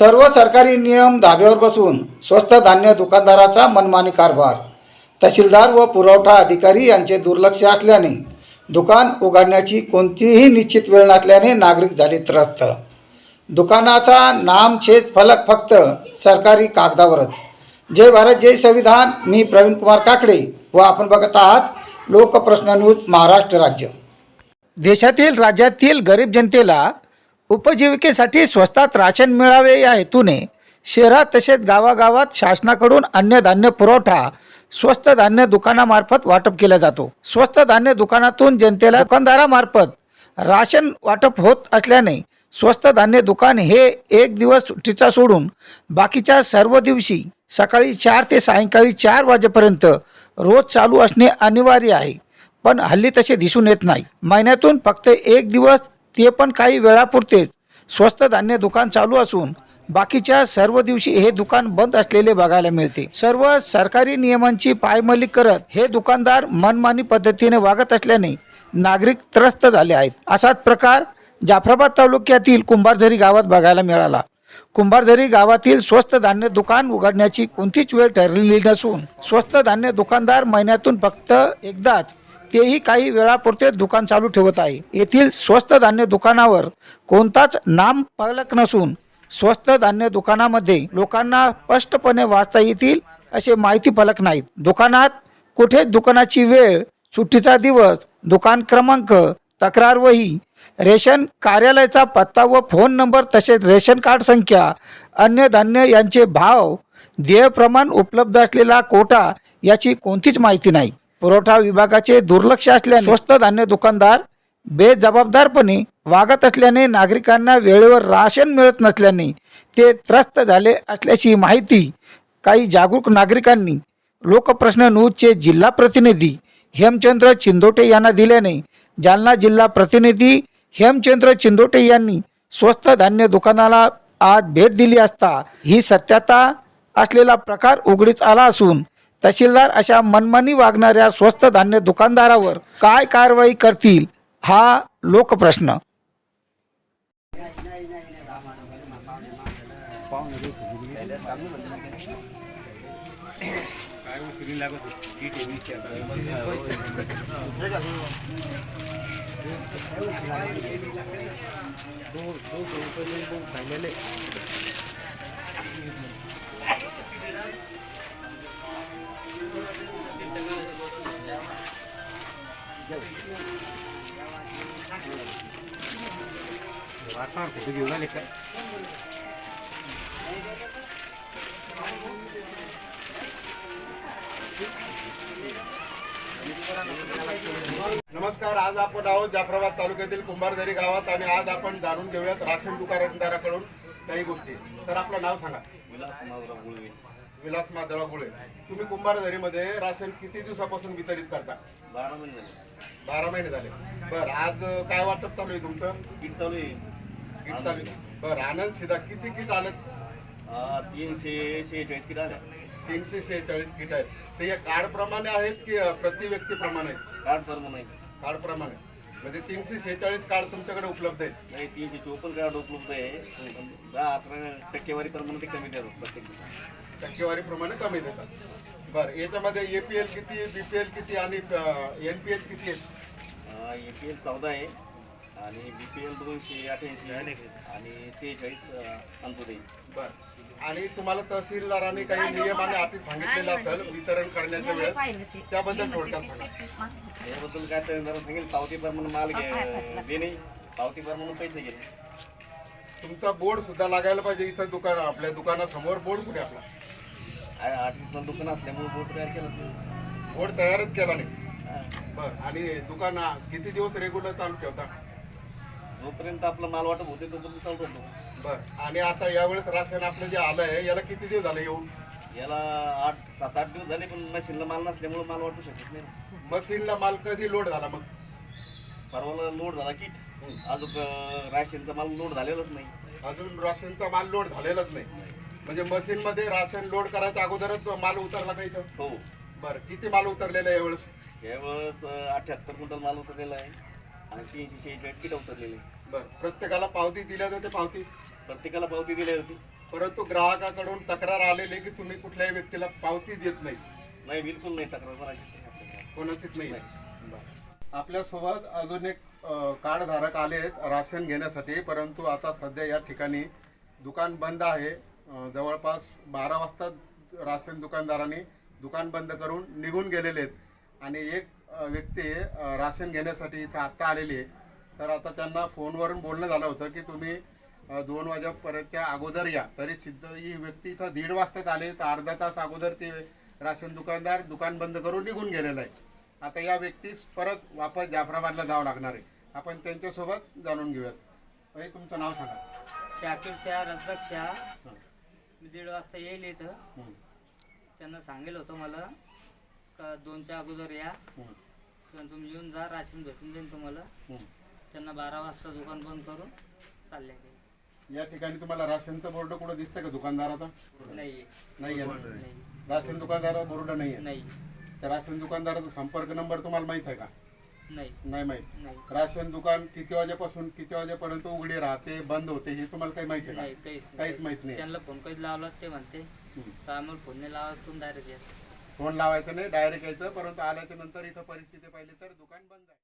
सर्व सरकारी नियम धाब्यावर बसून स्वस्त धान्य दुकानदाराचा मनमानी कारभार. तहसीलदार व पुरवठा अधिकारी यांचे दुर्लक्ष असल्याने दुकान उघडण्याची कोणतीही निश्चित वेळ नसल्याने नागरिक झाले त्रस्त. दुकानाचा नामछेद फलक फक्त सरकारी कागदावरच. जय भारत जय संविधान. मी प्रवीण कुमार काकडे व आपण बघत आहात लोकप्रश्न न्यूज महाराष्ट्र राज्य. देशातील राज्यातील गरीब जनतेला उपजीविकेसाठी स्वस्तात राशन मिळावे या हेतूने शहरात तसेच गावागावात शासनाकडून अन्नधान्य पुरवठा स्वस्त धान्य दुकानामार्फत वाटप केला जातो. स्वस्त धान्य दुकानातून जनतेला दुकानदारामार्फत राशन वाटप होत असल्याने स्वस्त धान्य दुकान हे एक दिवस सुट्टीचा सोडून बाकीच्या सर्व दिवशी सकाळी चार ते सायंकाळी चार वाजेपर्यंत रोज चालू असणे अनिवार्य आहे. पण हल्ली तसे दिसून येत नाही. महिन्यातून फक्त एक दिवस ते पण काही वेळापुरतेच. स्वस्त धान्य दुकान चालू असून बाकीच्या सर्व दिवशी हे दुकान बंद असलेले बघायला मिळते. सर्व सरकारी नियमांची पायमली करत हे दुकानदार मनमानी पद्धतीने वागत असल्याने नागरिक त्रस्त झाले आहेत. असाच प्रकार जाफराबाद तालुक्यातील कुंभारझरी गावात बघायला मिळाला. कुंभारझरी गावातील स्वस्त धान्य दुकान उघडण्याची कोणतीच वेळ ठरलेली नसून स्वस्त धान्य दुकानदार महिन्यातून फक्त एकदाच तेही काही वेळापुरते दुकान चालू ठेवत आहे. येथील स्वस्त धान्य दुकानावर कोणताच नाम पालक नसून स्वस्त धान्य दुकानामध्ये लोकांना स्पष्टपणे वाचता येतील असे माहिती फलक नाहीत. दुकानात कुठेच दुकानाची वेळ सुट्टीचा दिवस दुकान क्रमांक तक्रार वही रेशन कार्यालयाचा पत्ता व फोन नंबर तसेच रेशन कार्ड संख्या अन्य धान्य यांचे भाव देयप्रमाण उपलब्ध असलेला कोटा याची कोणतीच माहिती नाही. पुरवठा विभागाचे दुर्लक्ष असल्याने स्वस्त धान्य दुकानदार बेजबाबदारपणे वागत असल्याने नागरिकांना वेळेवर राशन मिळत नसल्याने ते त्रस्त झाले असल्याची माहिती काही जागरूक नागरिकांनी लोकप्रश्न न्यूजचे जिल्हा प्रतिनिधी हेमचंद्र चिंदोटे यांना दिल्याने जालना जिल्हा प्रतिनिधी हेमचंद्र चिंदोटे यांनी स्वस्त धान्य दुकानाला आज भेट दिली असता ही सत्यता असलेला प्रकार उघडीत आला असून तहसीलदार अशा मनमानी वागणाऱ्या स्वस्त धान्य दुकानदारावर काय कारवाई करतील हा लोकप्रश्न. नमस्कार आज आपण आहोत जाफराबाद तालुक्यातील कुंभारदरी गावात आणि आज आपण जाणून घेऊयात राशन दुकानदाराकडून काही गोष्टी. तर आपलं नाव सांगा. विलास माधवराव गुळवे. विलास माधवराव गुळे तुम्ही कुंभारदरीमध्ये राशन किती दिवसापासून वितरित करता? बारा महिने झाले. बारा महिने झाले. बरं आज काय वाटप चालू आहे तुमचं? किट चालू आहे. किट चालू. बरं आनंद सिधा किती किट आलेत? आ, तीनशे शेहेचाळीस किट आल्या तीनशे शेहेचाळीस किट आहेत. ते या कार्ड प्रमाणे आहेत की प्रति व्यक्ती प्रमाणे आहेत? कार्ड फर्म नाही कार्ड प्रमाणे. म्हणजे तीनशे शेहेचाळीस कार्ड तुमच्याकडे उपलब्ध आहेत? नाही तीनशे चोपन्न कार्ड उपलब्ध आहे. पण दहा अकरा टक्केवारी प्रमाणे ते कमी देतात प्रत्येक टक्केवारी प्रमाणे कमी देतात. बरं याच्यामध्ये एपीएल किती बीपीएल किती आणि एन पी एच किती आहेत? ए पी एल चौदा आहे. आणि बी पी एल दोनशे अठ्याऐंशी आणि शेहेचाळीस अंत्योदय बरं. आणि तुम्हाला तहसीलदारांनी काही नियम आणि अटी सांगितलेले असेल वितरण करण्याच्या वेळेस त्याबद्दल थोडक्यात सांगा. याबद्दल काय तर जरा सांगेल? पावती प्रमाणे माल घे देणे. पावती प्रमाणे पैसे घेणे तुमचा बोर्ड सुद्धा लागायला पाहिजे इथं दुकान आपल्या दुकानासमोर बोर्ड कुठे आपला? आर्टिस्टला दुकान असल्यामुळे बोट तयार केलं नाही. बोर्ड तयारच केला नाही. बरं आणि दुकान किती दिवस रेग्युलर चालू ठेवता? जोपर्यंत आपला माल वाटप होते तोपर्यंत चालू होतो बरं. आणि आता यावेळेस राशन आपलं जे आलं आहे याला किती दिवस झाले येऊन? याला आठ सात आठ दिवस झाले पण मशीनला माल नसल्यामुळे माल वाटू शकत नाही. मशीनला माल कधी लोड झाला मग? परवाला लोड झाला किट. अजून अं, राशनचा माल लोड झालेलाच नाही. अजून राशनचा माल लोड झालेलाच नाही. म्हणजे मशीनमध्ये राशन लोड करायच्या अगोदरच माल उतरला का इथं? हो. बरं. किती माल उतरलेला आहे यावेळेस? यावेळेस अठ्याहत्तर क्विंटल माल उतरलेला आहे. आणि तीनशे शेहेचाळीस उतरलेले. बरं प्रत्येकाला पावती दिल्या जाते पावती? प्रत्येकाला पावती दिली होती. परंतु ग्राहकाकडून तक्रार आलेली की तुम्ही कुठल्याही व्यक्तीला पावती देत नाही? नाही बिलकुल नाही. तक्रार कोणाचीच नाही आपल्याकडे. कोणाचीच नाही आपल्यासोबत अजून एक अ, कार्डधारक आले आहेत राशन घेण्यासाठी. परंतु आता सध्या या ठिकाणी दुकान बंद आहे. अ, जवळपास बारा वाजता राशन दुकानदारांनी दुकान बंद करून निघून गेलेले आहेत. आणि एक व्यक्ती राशन घेण्यासाठी इथं आत्ता आलेली आहे. तर आता त्यांना फोनवरून बोलणं झालं होतं की तुम्ही दोन वाजेपर्यंतच्या अगोदर या. तरी सिद्ध ही व्यक्ती इथं दीड वाजताच आले. तर अर्धा तास अगोदर ते राशन दुकानदार दुकान बंद करून निघून गेलेला आहे. आता या व्यक्तीस परत वापस जाफराबादला जावं लागणार आहे. आपण त्यांच्यासोबत जाणून घेऊयात. ताई, तुमचं नाव सांगा. शाकीर शाह रज्जाक शाह. मी दीड वाजता येईल इथं. हं, त्यांना सांगेल होतं मला. का दोनच्या अगोदर या. हं, किंवा तुम्ही येऊन जा राशन भेटून देईन तुम्हाला. हं. त्यांना बारा वाजता दुकान बंद करून चालले ते या ठिकाणी तुम्हाला राशनचं बोर्ड कुठं दिसतंय का दुकानदाराचा? नाही नाही आहे ना? नाही राशन दुकानदाराचा बोर्ड नाही आहे नाही त्या राशन दुकानदाराचा संपर्क नंबर तुम्हाला माहीत आहे का? नाही. नाही माहीत. नाही. राशन दुकान किती वाजेपासून किती वाजेपर्यंत उघडे राहते बंद होते हे तुम्हाला काही माहिती नाही आहे का? काहीच काहीच माहीत नाही. त्यांना फोन कधी लावला ते म्हणते. हं. तर आम्हाला फोन नाही लावा तुम्ही डायरेक्ट या. फोन लावायचं नाही डायरेक्ट यायचं परंतु आल्याच्यानंतर इथं परिस्थिती पाहिली तर दुकान बंद आहे.